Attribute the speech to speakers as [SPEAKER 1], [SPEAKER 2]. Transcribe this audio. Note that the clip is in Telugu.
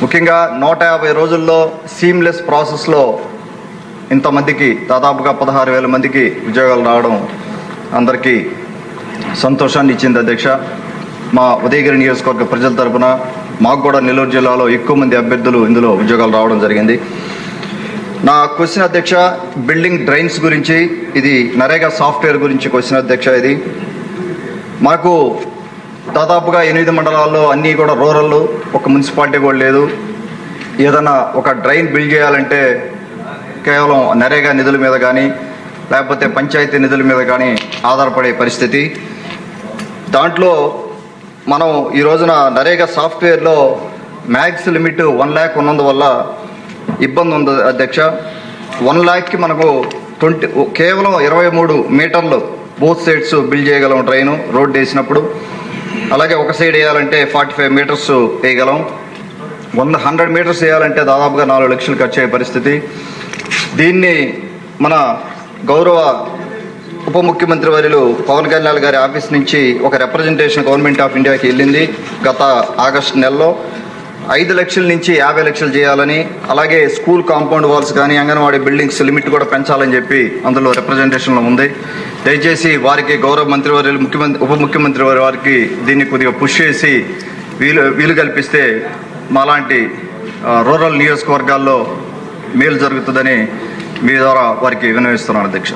[SPEAKER 1] ముఖ్యంగా నూట యాభై రోజుల్లో సీమ్లెస్ ప్రాసెస్లో ఇంతమందికి దాదాపుగా పదహారు వేల మందికి ఉద్యోగాలు రావడం అందరికీ సంతోషాన్ని ఇచ్చింది అధ్యక్ష. మా ఉదయగిరి నియోజకవర్గ ప్రజల తరపున మాకు కూడా నెల్లూరు జిల్లాలో ఎక్కువ మంది అభ్యర్థులు ఇందులో ఉద్యోగాలు రావడం జరిగింది. నా క్వశ్చన్ అధ్యక్ష బిల్డింగ్ డ్రైన్స్ గురించి ఇది నరేగా సాఫ్ట్వేర్ గురించి క్వశ్చన్ అధ్యక్ష ఇది. మాకు దాదాపుగా ఎనిమిది మండలాల్లో అన్నీ కూడా రూరల్ ఒక మున్సిపాలిటీ కూడా లేదు. ఏదైనా ఒక డ్రైన్ బిల్డ్ చేయాలంటే కేవలం నరేగా నిధుల మీద కానీ లేకపోతే పంచాయతీ నిధుల మీద కానీ ఆధారపడే పరిస్థితి. దాంట్లో మనం ఈ రోజున నరేగా సాఫ్ట్వేర్లో మ్యాక్స్ లిమిట్ వన్ ల్యాక్ ఉన్నందువల్ల ఇబ్బంది ఉంది అధ్యక్ష. వన్ ల్యాక్కి మనకు ట్వంటీ కేవలం ఇరవై మూడు మీటర్లు బోత్ సైడ్స్ బిల్డ్ చేయగలం ట్రైను రోడ్ వేసినప్పుడు. అలాగే ఒక సైడ్ వేయాలంటే ఫార్టీ ఫైవ్ మీటర్స్ వేయగలం. వంద హండ్రెడ్ మీటర్స్ వేయాలంటే దాదాపుగా నాలుగు లక్షలు ఖర్చు అయ్యే పరిస్థితి. దీన్ని మన గౌరవ ఉప ముఖ్యమంత్రి వర్యులు పవన్ కళ్యాణ్ గారి ఆఫీస్ నుంచి ఒక రిప్రజెంటేషన్ గవర్నమెంట్ ఆఫ్ ఇండియాకి వెళ్ళింది గత ఆగస్టు నెలలో. ఐదు లక్షల నుంచి యాభై లక్షలు చేయాలని అలాగే స్కూల్ కాంపౌండ్ వాల్స్ కానీ అంగన్వాడీ బిల్డింగ్స్ లిమిట్ కూడా పెంచాలని చెప్పి అందులో రిప్రజెంటేషన్లో ఉంది. దయచేసి వారికి గౌరవ మంత్రివర్యులు ముఖ్యమంత్రి ఉప ముఖ్యమంత్రి వారి వారికి దీన్ని కొద్దిగా పుష్ చేసి వీలు వీలు కల్పిస్తే మాలాంటి రూరల్ నియోజకవర్గాల్లో మేలు జరుగుతుందని మీ ద్వారా వారికి వినవిస్తున్నాను అధ్యక్ష.